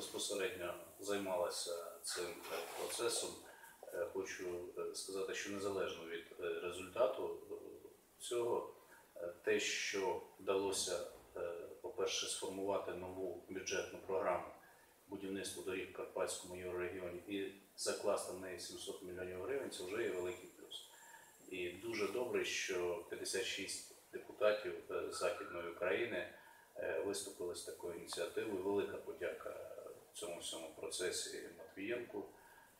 безпосередньо займалася цим е, процесом, е, хочу е, сказати, що незалежно від результату цього, те, що вдалося, по-перше, сформувати нову бюджетну програму будівництва доріг в Карпатському єврорегіоні і закласти в неї 700 мільйонів гривень, це вже є великий плюс. І дуже добре, що 56 депутатів Західної України виступили з такою ініціативою. Велика подяка цьому всьому процесі Матвієнку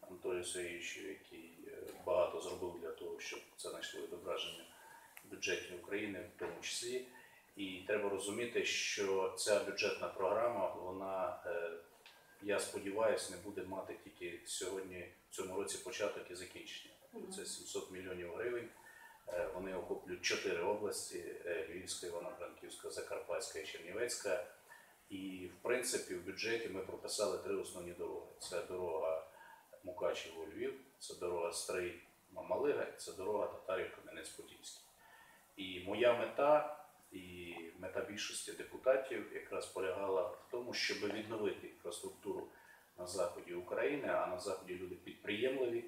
Анатолію Сергійовичу, який е, багато зробив для того, щоб це знайшло відображення в бюджеті України, в тому числі. І треба розуміти, що ця бюджетна програма, вона, е, я сподіваюся, не буде мати тільки сьогодні, в цьому році початок і закінчення. Це 700 мільйонів гривень. Е, Вони охоплюють чотири області: Львівська, Івано-Франківська, Закарпатська і Чернівецька. І в принципі в бюджеті ми прописали три основні дороги: це дорога Мукачево Львів, це дорога Стрий Мамалига, це дорога Татарів Кам'янець-Подільський. І моя мета і мета більшості депутатів якраз полягала в тому, щоб відновити інфраструктуру на заході України, а на заході люди підприємливі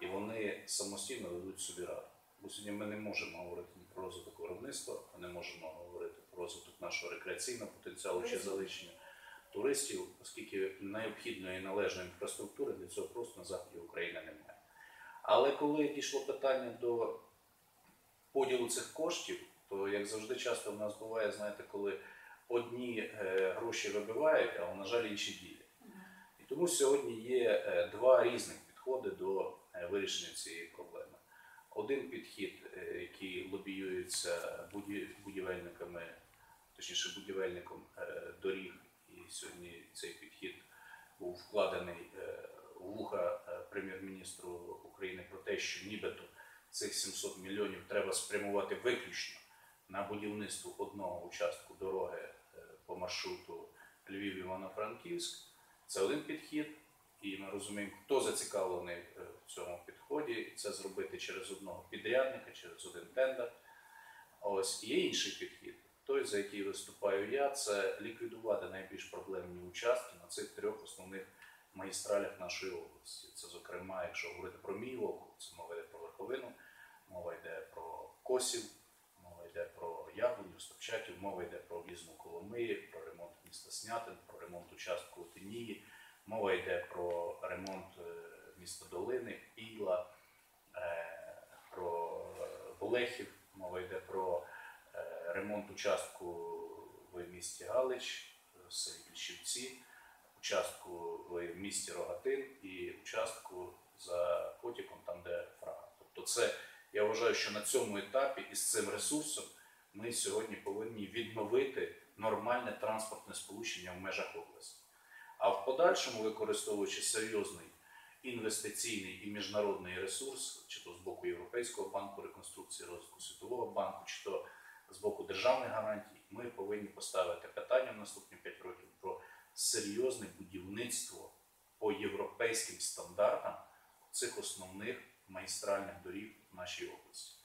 і вони самостійно ведуть собі раду. Бо сьогодні ми не можемо говорити ні про розвиток виробництва, ми не можемо говорити розвиток нашого рекреаційного потенціалу чи залишення туристів, оскільки необхідної і належної інфраструктури для цього просто на заході України немає. Але коли дійшло питання до поділу цих коштів, то як завжди часто в нас буває, знаєте, коли одні е, гроші вибивають, а на жаль інші ділять. І тому сьогодні є е, два різних підходи до е, вирішення цієї проблеми. Один підхід, який лобіюється точніше будівельником е, доріг, і сьогодні цей підхід був вкладений е, в вуха е, прем'єр-міністру України про те, що нібито цих 700 мільйонів треба спрямувати виключно на будівництво одного участку дороги по маршруту Львів-Івано-Франківськ. Це один підхід, і ми розуміємо, хто зацікавлений в цьому підході, це зробити через одного підрядника, через один тендер. Ось є інший підхід. Той, за який виступаю я, це ліквідувати найбільш проблемні участки на цих трьох основних магістралях нашої області. Це, зокрема, якщо говорити про мій округ, це мова йде про верховину, мова йде про косів, мова йде про яблуню, стопчатів, мова йде про об'їзну Коломиї, про ремонт міста Снятин, про ремонт участку Отинії, мова йде про ремонт е, міста Долини, Іла, е, про Болехів, мова йде про ремонт участку в місті Галич, в селі Більшівці, участку в місті Рогатин і участку за потіком, там де Фрага. Тобто, це я вважаю, що на цьому етапі із цим ресурсом ми сьогодні повинні відновити нормальне транспортне сполучення в межах області. А в подальшому, використовуючи серйозний інвестиційний і міжнародний ресурс, чи то з боку Європейського банку реконструкції розвитку Світового банку, чи то з боку державних гарантій, ми повинні поставити питання в наступні 5 років про серйозне будівництво по європейським стандартам цих основних магістральних доріг в нашій області.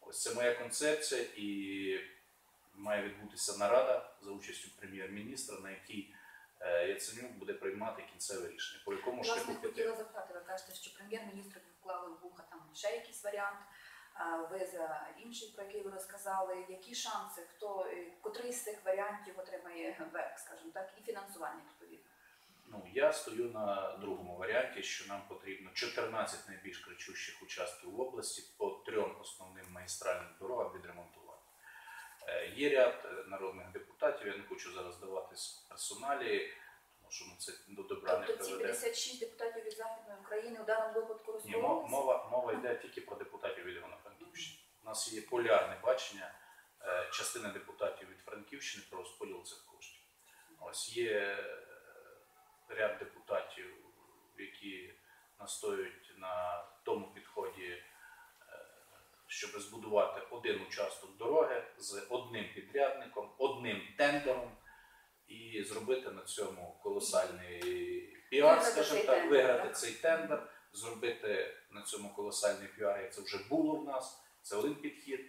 Ось це моя концепція, і має відбутися нарада за участю прем'єр-міністра, на якій е, Яценюк буде приймати кінцеве рішення. По якому шляху хотіла запитати, ви кажете, що прем'єр-міністр вклали в вуха там ще якийсь варіант. Ви за інший, про який ви розказали, які шанси, хто е, котрий з цих варіантів отримає верх, скажімо так, і фінансування відповідно. Ну, я стою на другому варіанті, що нам потрібно 14 найбільш кричущих участків в області по трьом основним магістральним дорогам відремонтувати. Е, Є ряд е, народних депутатів, я не хочу зараз давати персоналі, тому що ну, це до добра не Тобто ці 56 депутатів із Західної України в даному випадку Ні, мова, мова йде тільки про депутатів від. У нас є полярне бачення е, частини депутатів від Франківщини про розподіл цих коштів. Ось є е, ряд депутатів, які настоюють на тому підході, е, щоб збудувати один участок дороги з одним підрядником, одним тендером і зробити на цьому колосальний піар, скажімо так, виграти цей тендер, зробити на цьому колосальний піар, як це вже було в нас. Це один підхід.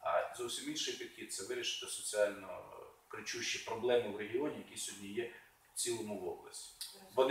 А зовсім інший підхід це вирішити соціально кричущі проблеми в регіоні, які сьогодні є в цілому в області.